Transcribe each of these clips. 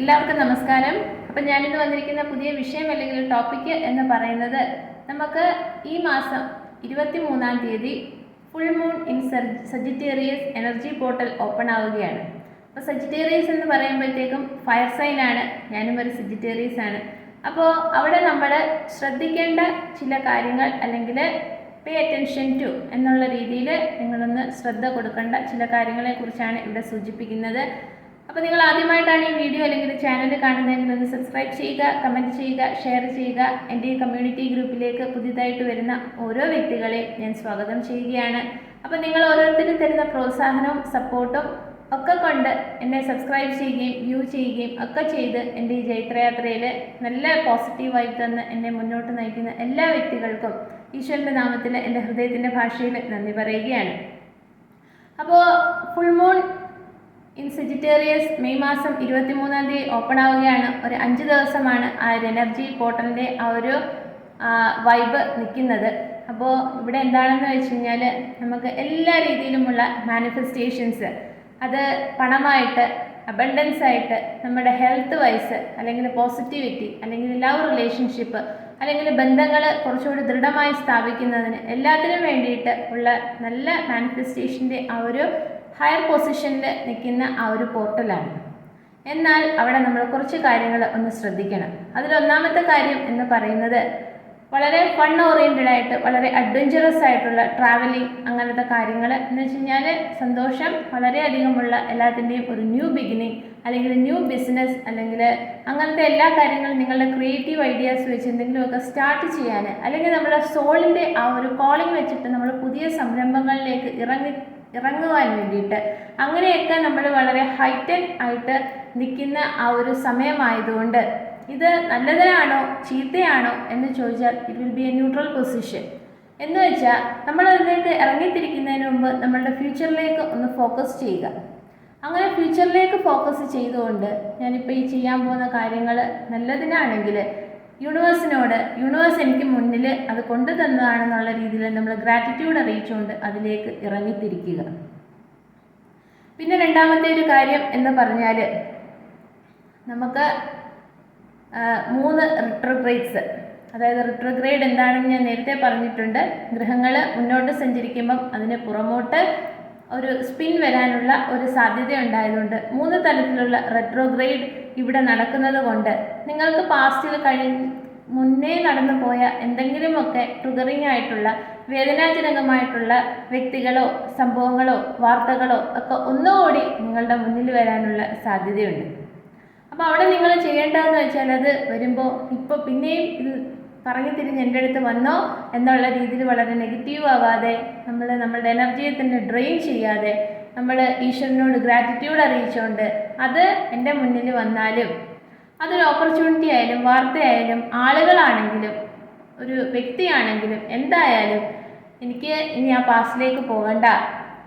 എല്ലാവർക്കും നമസ്കാരം. അപ്പം ഞാനിന്ന് വന്നിരിക്കുന്ന പുതിയ വിഷയം അല്ലെങ്കിൽ ടോപ്പിക് എന്ന് പറയുന്നത് നമുക്ക് ഈ മാസം ഇരുപത്തി മൂന്നാം തീയതി full moon in Sagittarius energy portal open ആവുകയാണ്. അപ്പോൾ സജിറ്റേറിയസ് എന്ന് പറയുമ്പോഴത്തേക്കും ഫയർ സൈൻ ആണ്. ഞാനും ഒരു സജിറ്റേറിയസ് ആണ്. അപ്പോൾ അവിടെ നമ്മൾ ശ്രദ്ധിക്കേണ്ട ചില കാര്യങ്ങൾ അല്ലെങ്കിൽ പേ അറ്റൻഷൻ ടു എന്നുള്ള രീതിയിൽ നിങ്ങളൊന്ന് ശ്രദ്ധ കൊടുക്കേണ്ട ചില കാര്യങ്ങളെക്കുറിച്ചാണ് ഇവിടെ സൂചിപ്പിക്കുന്നത്. അപ്പോൾ നിങ്ങൾ ആദ്യമായിട്ടാണ് ഈ വീഡിയോ അല്ലെങ്കിൽ ചാനൽ കാണുന്നതെങ്കിൽ ഒന്ന് സബ്സ്ക്രൈബ് ചെയ്യുക കമന്റ് ചെയ്യുക ഷെയർ ചെയ്യുക. എന്റെ ഈ കമ്മ്യൂണിറ്റി ഗ്രൂപ്പിലേക്ക് പുതിയതായിട്ട് വരുന്ന ഓരോ വ്യക്തികളെ ഞാൻ സ്വാഗതം ചെയ്യുകയാണ്. അപ്പോൾ നിങ്ങൾ ഓരോരുത്തരും തരുന്ന പ്രോത്സാഹനവും സപ്പോർട്ടും ഒക്കെ കൊണ്ട് എന്നെ സബ്സ്ക്രൈബ് ചെയ്യുകയും വ്യൂ ചെയ്യുകയും ഒക്കെ ചെയ്ത് എന്റെ ഈ ജൈത്രയാത്രയിൽ നല്ല പോസിറ്റീവായി തന്ന് എന്നെ മുന്നോട്ട് നയിക്കുന്ന എല്ലാ വ്യക്തികൾക്കും ഈശ്വരന്റെ നാമത്തിൽ എന്റെ ഹൃദയത്തിന്റെ ഭാഷയിൽ നന്ദി പറയുകയാണ്. അപ്പോൾ full moon in Sagittarius May മാസം ഇരുപത്തി മൂന്നാം തീയതി ഓപ്പൺ ആവുകയാണ്. ഒരു അഞ്ച് ദിവസമാണ് ആ ഒരു എനർജി പോർട്ടലിന്റെ ആ ഒരു വൈബ് നിൽക്കുന്നത്. അപ്പോൾ ഇവിടെ എന്താണെന്ന് വെച്ച് കഴിഞ്ഞാൽ നമുക്ക് എല്ലാ രീതിയിലുമുള്ള മാനിഫെസ്റ്റേഷൻസ് അത് പണമായിട്ട് അബണ്ടൻസ് ആയിട്ട് നമ്മുടെ ഹെൽത്ത് വൈസ് അല്ലെങ്കിൽ പോസിറ്റിവിറ്റി അല്ലെങ്കിൽ ലവ് റിലേഷൻഷിപ്പ് അല്ലെങ്കിൽ ബന്ധങ്ങൾ കുറച്ചുകൂടി ദൃഢമായി സ്ഥാപിക്കുന്നതിന് എല്ലാത്തിനും വേണ്ടിയിട്ട് ഉള്ള നല്ല മാനിഫെസ്റ്റേഷന്റെ ആ ഒരു ഹയർ പൊസിഷനിൽ നിൽക്കുന്ന ആ ഒരു പോർട്ടലാണ് എന്നാൽ അവിടെ നമ്മൾ കുറച്ച് കാര്യങ്ങൾ ഒന്ന് ശ്രദ്ധിക്കണം. അതിലൊന്നാമത്തെ കാര്യം എന്ന് പറയുന്നത് വളരെ ഫൺ ഓറിയന്റഡ് ആയിട്ട് വളരെ അഡ്വഞ്ചറസ് ആയിട്ടുള്ള ട്രാവലിംഗ് അങ്ങനത്തെ കാര്യങ്ങൾ എന്ന് വെച്ച് കഴിഞ്ഞാൽ സന്തോഷം വളരെയധികമുള്ള എല്ലാത്തിന്റെയും ഒരു ന്യൂ ബിഗിനിങ് അല്ലെങ്കിൽ ന്യൂ ബിസിനസ് അല്ലെങ്കിൽ അങ്ങനത്തെ എല്ലാ കാര്യങ്ങളും നിങ്ങളുടെ ക്രിയേറ്റീവ് ഐഡിയാസ് വെച്ച് എന്തെങ്കിലുമൊക്കെ സ്റ്റാർട്ട് ചെയ്യാൻ അല്ലെങ്കിൽ നമ്മുടെ സോളിന്റെ ആ ഒരു കോളിംഗ് വെച്ചിട്ട് നമ്മൾ പുതിയ സംരംഭങ്ങളിലേക്ക് ഇറങ്ങി ഇറങ്ങുവാൻ വേണ്ടിയിട്ട്. അങ്ങനെയൊക്കെ നമ്മൾ വളരെ ഹൈറ്റൻ ആയിട്ട് നിൽക്കുന്ന ആ ഒരു സമയമായതുകൊണ്ട് ഇത് നല്ലതിനാണോ ചീത്തയാണോ എന്ന് ചോദിച്ചാൽ it will be a neutral position എന്ന് വെച്ചാൽ നമ്മൾ അതിലേക്ക് ഇറങ്ങിത്തിരിക്കുന്നതിന് മുമ്പ് നമ്മളുടെ ഫ്യൂച്ചറിലേക്ക് ഒന്ന് ഫോക്കസ് ചെയ്യുക. അങ്ങനെ ഫ്യൂച്ചറിലേക്ക് ഫോക്കസ് ചെയ്തുകൊണ്ട് ഞാനിപ്പോൾ ഈ ചെയ്യാൻ പോകുന്ന കാര്യങ്ങൾ നല്ലതിനാണെങ്കിൽ യൂണിവേഴ്സിനോട് യൂണിവേഴ്സ് എനിക്ക് മുന്നിൽ അത് കൊണ്ടു തന്നതാണെന്നുള്ള രീതിയിൽ നമ്മൾ ഗ്രാറ്റിറ്റ്യൂഡ് അറിയിച്ചുകൊണ്ട് അതിലേക്ക് ഇറങ്ങിത്തിരിക്കുക. പിന്നെ രണ്ടാമത്തെ ഒരു കാര്യം എന്ന് പറഞ്ഞാൽ നമുക്ക് മൂന്ന് റിട്രോഗ്രേഡ്സ് അതായത് റിട്രോഗ്രേഡ് എന്താണെന്ന് ഞാൻ നേരത്തെ പറഞ്ഞിട്ടുണ്ട്. ഗ്രഹങ്ങൾ മുന്നോട്ട് സഞ്ചരിക്കുമ്പം അതിന് പുറമോട്ട് ഒരു സ്പിൻ വരാനുള്ള ഒരു സാധ്യത ഉണ്ടായതുകൊണ്ട് മൂന്ന് തരത്തിലുള്ള റെട്രോഗ്രേഡ് ഇവിടെ നടക്കുന്നത് കൊണ്ട് നിങ്ങൾക്ക് പാസ്റ്റിൽ കഴിഞ്ഞ് മുന്നേ നടന്നു പോയ എന്തെങ്കിലുമൊക്കെ ട്രിഗറിങ് ആയിട്ടുള്ള വേദനാജനകമായിട്ടുള്ള വ്യക്തികളോ സംഭവങ്ങളോ വാർത്തകളോ ഒക്കെ ഒന്നുകൂടി നിങ്ങളുടെ മുന്നിൽ വരാനുള്ള സാധ്യതയുണ്ട്. അപ്പോൾ അവിടെ നിങ്ങൾ ചെയ്യേണ്ടതെന്ന് വെച്ചാൽ അത് വരുമ്പോൾ ഇപ്പോൾ പിന്നെയും ഇത് പറഞ്ഞു തിരിഞ്ഞ് എന്റെ അടുത്ത് വന്നോ എന്നുള്ള രീതിയിൽ വളരെ നെഗറ്റീവ് ആവാതെ നമ്മൾ നമ്മളുടെ എനർജിയെ തന്നെ ഡ്രെയിൻ ചെയ്യാതെ നമ്മൾ ഈശ്വരനോട് ഗ്രാറ്റിറ്റ്യൂഡ് അറിയിച്ചുകൊണ്ട് അത് എന്റെ മുന്നിൽ വന്നാലും അതൊരു ഓപ്പർച്യൂണിറ്റി ആയാലും വാർത്തയായാലും ആളുകളാണെങ്കിലും ഒരു വ്യക്തിയാണെങ്കിലും എന്തായാലും എനിക്ക് ഇനി ആ പാസ്റ്റിലേക്ക് പോകണ്ട.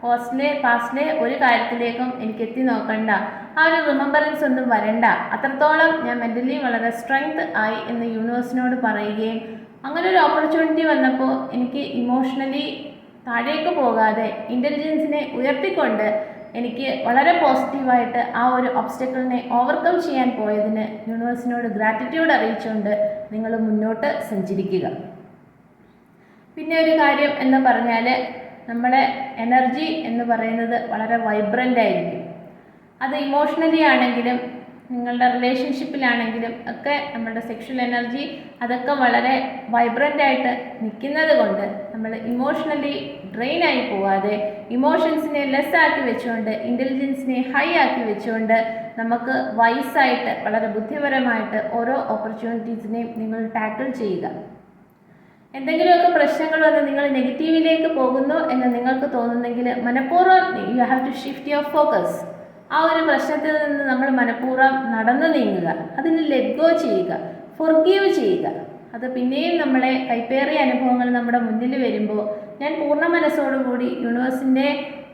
പോസ്റ്റിലെ പാസ്റ്റിലെ ഒരു കാര്യത്തിലേക്കും എനിക്ക് എത്തി നോക്കണ്ട. ആ ഒരു റിമംബറൻസ് ഒന്നും വരണ്ട. അത്രത്തോളം ഞാൻ മെന്റലി വളരെ സ്ട്രെങ്ത് ആയി എന്ന് യൂണിവേഴ്സിനോട് പറയുകയും അങ്ങനെ ഒരു ഓപ്പർച്യൂണിറ്റി വന്നപ്പോൾ എനിക്ക് ഇമോഷണലി താഴേക്ക് പോകാതെ ഇന്റലിജൻസിനെ ഉയർത്തിക്കൊണ്ട് എനിക്ക് വളരെ പോസിറ്റീവായിട്ട് ആ ഒരു ഒബ്സ്റ്റക്കിളിനെ ഓവർകം ചെയ്യാൻ പോയതിന് യൂണിവേഴ്സിനോട് ഗ്രാറ്റിറ്റ്യൂഡ് അറിയിച്ചുകൊണ്ട് നിങ്ങൾ മുന്നോട്ട് സഞ്ചരിക്കുക. പിന്നെ ഒരു കാര്യം എന്ന് പറഞ്ഞാൽ നമ്മുടെ എനർജി എന്ന് പറയുന്നത് വളരെ വൈബ്രന്റ് ആയിരിക്കും. അത് ഇമോഷണലി ആണെങ്കിലും നിങ്ങളുടെ റിലേഷൻഷിപ്പിലാണെങ്കിലും ഒക്കെ നമ്മുടെ സെക്ഷൽ എനർജി അതൊക്കെ വളരെ വൈബ്രന്റ് ആയിട്ട് നിൽക്കുന്നത് കൊണ്ട് നമ്മൾ ഇമോഷണലി ഡ്രെയിൻ ആയി പോവാതെ ഇമോഷൻസിനെ ലെസ് ആക്കി വെച്ചുകൊണ്ട് ഇന്റലിജൻസിനെ ഹൈ ആക്കി വെച്ചുകൊണ്ട് നമുക്ക് വൈസായിട്ട് വളരെ ബുദ്ധിപരമായിട്ട് ഓരോ ഓപ്പർച്യൂണിറ്റീസിനെയും നിങ്ങൾ ടാക്കിൾ ചെയ്യുക. എന്തെങ്കിലുമൊക്കെ പ്രശ്നങ്ങൾ വന്ന് നിങ്ങൾ നെഗറ്റീവിലേക്ക് പോകുന്നു എന്ന് നിങ്ങൾക്ക് തോന്നുന്നെങ്കിൽ മനഃപൂർവം you have to shift your focus ആ ഒരു പ്രശ്നത്തിൽ നിന്ന് നമ്മൾ മനഃപൂർവം നടന്നു നീങ്ങുക. അതിന് ലെറ്റ് ഗോ ചെയ്യുക. ഫൊർഗീവ് ചെയ്യുക. അത് പിന്നെയും നമ്മളെ കൈപ്പേറിയ അനുഭവങ്ങൾ നമ്മുടെ മുന്നിൽ വരുമ്പോൾ ഞാൻ പൂർണ മനസ്സോടുകൂടി യൂണിവേഴ്സിന്റെ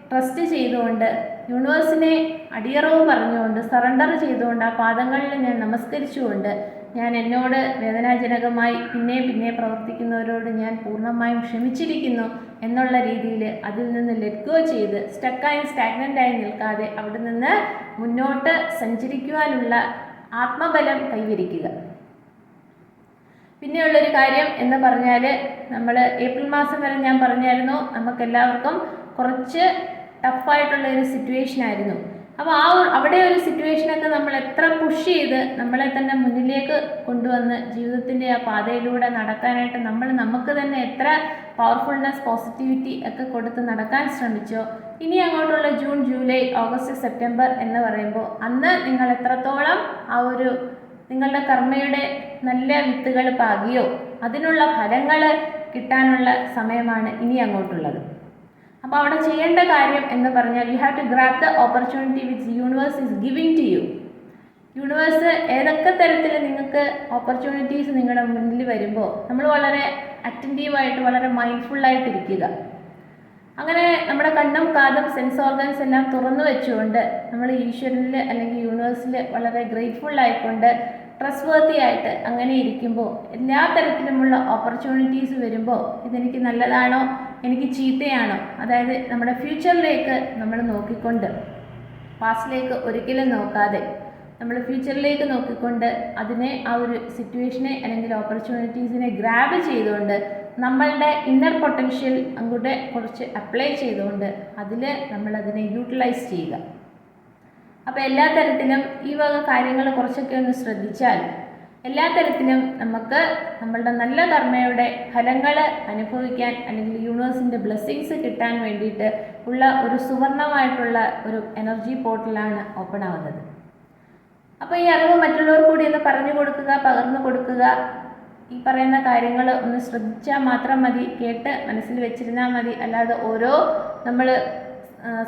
ട്രസ്റ്റ് ചെയ്തുകൊണ്ട് യൂണിവേഴ്സിനെ അടിയറവ് പറഞ്ഞുകൊണ്ട് സറണ്ടർ ചെയ്തുകൊണ്ട് ആ പാദങ്ങളിൽ ഞാൻ നമസ്കരിച്ചുകൊണ്ട് ഞാൻ എന്നോട് വേദനാജനകമായി പിന്നെ പിന്നെ പ്രവർത്തിക്കുന്നവരോട് ഞാൻ പൂർണമായും ക്ഷമിച്ചിരിക്കുന്നു എന്നുള്ള രീതിയിൽ അതിൽ നിന്ന് ലെറ്റ് ഗോ ചെയ്ത് സ്റ്റക്കായി സ്റ്റാഗ്നന്റായി നിൽക്കാതെ അവിടെ നിന്ന് മുന്നോട്ട് സഞ്ചരിക്കുവാനുള്ള ആത്മബലം കൈവരിക്കുക. പിന്നെയുള്ളൊരു കാര്യം എന്ന് പറഞ്ഞാൽ നമ്മൾ ഏപ്രിൽ മാസം വരെ ഞാൻ പറഞ്ഞായിരുന്നു നമുക്കെല്ലാവർക്കും കുറച്ച് ടഫായിട്ടുള്ള ഒരു സിറ്റുവേഷൻ ആയിരുന്നു. അപ്പോൾ ആ ഒരു അവിടെ ഒരു സിറ്റുവേഷനൊക്കെ നമ്മൾ എത്ര പുഷ് ചെയ്ത് നമ്മളെ തന്നെ മുന്നിലേക്ക് കൊണ്ടുവന്ന് ജീവിതത്തിന്റെ ആ പാതയിലൂടെ നടക്കാനായിട്ട് നമ്മൾ നമുക്ക് തന്നെ എത്ര പവർഫുൾനെസ് പോസിറ്റിവിറ്റി ഒക്കെ കൊടുത്ത് നടക്കാൻ ശ്രമിച്ചോ ഇനി അങ്ങോട്ടുള്ള ജൂൺ ജൂലൈ ഓഗസ്റ്റ് സെപ്റ്റംബർ എന്ന് പറയുമ്പോൾ അന്ന് നിങ്ങൾ എത്രത്തോളം ആ ഒരു നിങ്ങളുടെ കർമ്മയുടെ നല്ല വിത്തുകൾ പാകിയോ അതിനുള്ള ഫലങ്ങൾ കിട്ടാനുള്ള സമയമാണ് ഇനി അങ്ങോട്ടുള്ളത്. അപ്പോൾ അവിടെ ചെയ്യേണ്ട കാര്യം എന്ന് പറഞ്ഞാൽ you have to grab the opportunity which universe is giving to you universe ഏതൊക്കെ തരത്തിൽ നിങ്ങൾക്ക് ഓപ്പർച്യൂണിറ്റീസ് നിങ്ങളുടെ മുന്നിൽ വരുമ്പോൾ നമ്മൾ വളരെ അറ്റന്റീവായിട്ട് വളരെ മൈൻഡ്ഫുള്ളായിട്ടിരിക്കുക അങ്ങനെ നമ്മുടെ കണ്ണും കാതും സെൻസ് ഓർഗൻസ് എല്ലാം തുറന്നു വെച്ചുകൊണ്ട് നമ്മൾ ഈശ്വരനിൽ അല്ലെങ്കിൽ യൂണിവേഴ്സിൽ വളരെ ഗ്രേറ്റ്ഫുൾ ആയിക്കൊണ്ട് ട്രസ്റ്റ് വർത്തി ആയിട്ട് അങ്ങനെ ഇരിക്കുമ്പോൾ എല്ലാ തരത്തിലുമുള്ള ഓപ്പർച്യൂണിറ്റീസ് വരുമ്പോൾ ഇതെനിക്ക് നല്ലതാണോ? എനിക്ക് ചീത്തയാണോ? അതായത് നമ്മുടെ ഫ്യൂച്ചറിലേക്ക് നമ്മൾ നോക്കിക്കൊണ്ട് പാസ്റ്റിലേക്ക് ഒരിക്കലും നോക്കാതെ നമ്മൾ ഫ്യൂച്ചറിലേക്ക് നോക്കിക്കൊണ്ട് അതിനെ ആ ഒരു സിറ്റുവേഷനെ അല്ലെങ്കിൽ ഓപ്പർച്യൂണിറ്റീസിനെ ഗ്രാബ് ചെയ്തുകൊണ്ട് നമ്മളുടെ ഇന്നർ പൊട്ടൻഷ്യൽ അങ്ങോട്ട് കുറച്ച് അപ്ലൈ ചെയ്തുകൊണ്ട് അതിൽ നമ്മളതിനെ യൂട്ടിലൈസ് ചെയ്യുക. അപ്പോൾ എല്ലാ തരത്തിലും ഈ വക കാര്യങ്ങൾ കുറച്ചൊക്കെ ഒന്ന് ശ്രദ്ധിച്ചാൽ എല്ലാ തരത്തിലും നമുക്ക് നമ്മളുടെ നല്ല കർമ്മയുടെ ഫലങ്ങൾ അനുഭവിക്കാൻ അല്ലെങ്കിൽ യൂണിവേഴ്സിന്റെ ബ്ലെസ്സിങ്സ് കിട്ടാൻ വേണ്ടിയിട്ട് ഉള്ള ഒരു സുവർണമായിട്ടുള്ള ഒരു എനർജി പോർട്ടലാണ് ഓപ്പൺ ആവുന്നത്. അപ്പോൾ ഈ അറിവ് മറ്റുള്ളവർ കൂടി ഒന്ന് പറഞ്ഞു കൊടുക്കുക പകർന്നു കൊടുക്കുക. ഈ പറയുന്ന കാര്യങ്ങൾ ഒന്ന് ശ്രദ്ധിച്ചാൽ മാത്രം മതി കേട്ട് മനസ്സിൽ വെച്ചിരുന്നാൽ മതി. അല്ലാതെ ഓരോ നമ്മൾ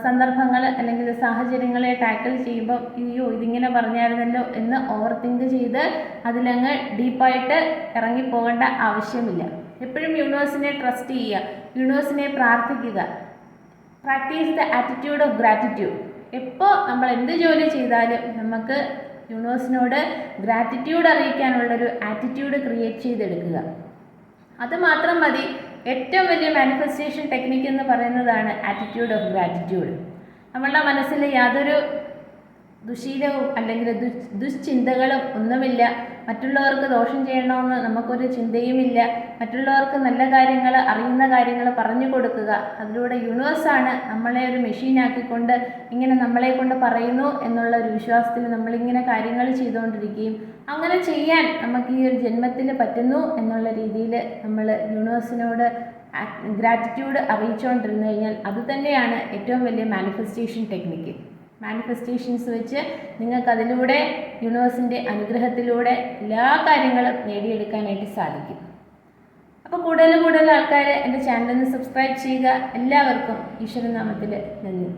സന്ദർഭങ്ങൾ അല്ലെങ്കിൽ സാഹചര്യങ്ങളെ ടാക്കിൾ ചെയ്യുമ്പോൾ അയ്യോ ഇതിങ്ങനെ പറഞ്ഞായിരുന്നല്ലോ എന്ന് ഓവർ തിങ്ക് ചെയ്ത് അതിലങ്ങ് ഡീപ്പായിട്ട് ഇറങ്ങിപ്പോകേണ്ട ആവശ്യമില്ല. എപ്പോഴും യൂണിവേഴ്സിനെ ട്രസ്റ്റ് ചെയ്യുക യൂണിവേഴ്സിനെ പ്രാർത്ഥിക്കുക. Practice the attitude of gratitude എപ്പോൾ നമ്മൾ എന്ത് ജോലി ചെയ്താലും നമുക്ക് യൂണിവേഴ്സിനോട് ഗ്രാറ്റിറ്റ്യൂഡ് അറിയിക്കാനുള്ളൊരു ആറ്റിറ്റ്യൂഡ് ക്രിയേറ്റ് ചെയ്തെടുക്കുക. അത് മാത്രം മതി ഏറ്റവും വലിയ മാനിഫെസ്റ്റേഷൻ ടെക്നിക്ക് എന്ന് പറയുന്നതാണ് ആറ്റിറ്റ്യൂഡ് ഓഫ് ഗ്രാറ്റിറ്റ്യൂഡ് നമ്മളുടെ മനസ്സിൽ യാതൊരു ദുശീലവും അല്ലെങ്കിൽ ദുശ്ചിന്തകളും ഒന്നുമില്ല. മറ്റുള്ളവർക്ക് ദോഷം ചെയ്യണമെന്ന് നമുക്കൊരു ചിന്തയുമില്ല. മറ്റുള്ളവർക്ക് നല്ല കാര്യങ്ങൾ അറിയുന്ന കാര്യങ്ങൾ പറഞ്ഞു കൊടുക്കുക. അതിലൂടെ യൂണിവേഴ്സാണ് നമ്മളെ ഒരു മെഷീനാക്കിക്കൊണ്ട് ഇങ്ങനെ നമ്മളെ കൊണ്ട് പറയുന്നു എന്നുള്ള ഒരു വിശ്വാസത്തിൽ നമ്മളിങ്ങനെ കാര്യങ്ങൾ ചെയ്തുകൊണ്ടിരിക്കുകയും അങ്ങനെ ചെയ്യാൻ നമുക്ക് ഈ ഒരു ജന്മത്തിൽ പറ്റുന്നു എന്നുള്ള രീതിയിൽ നമ്മൾ യൂണിവേഴ്സിനോട് ഗ്രാറ്റിറ്റ്യൂഡ് അറിയിച്ചുകൊണ്ടിരുന്നു കഴിഞ്ഞാൽ അത് ഏറ്റവും വലിയ മാനിഫെസ്റ്റേഷൻ ടെക്നിക്ക് മാനിഫെസ്റ്റേഷൻസ് വെച്ച് നിങ്ങൾക്ക് അതിലൂടെ യൂണിവേഴ്സിന്റെ അനുഗ്രഹത്തിലൂടെ എല്ലാ കാര്യങ്ങളും നേടിയെടുക്കാനായിട്ട് സാധിക്കും. അപ്പോൾ കൂടുതൽ കൂടുതൽ ആൾക്കാർ എന്റെ ചാനലിന് സബ്സ്ക്രൈബ് ചെയ്യുക. എല്ലാവർക്കും ഈശ്വരനാമത്തിൽ നന്ദി.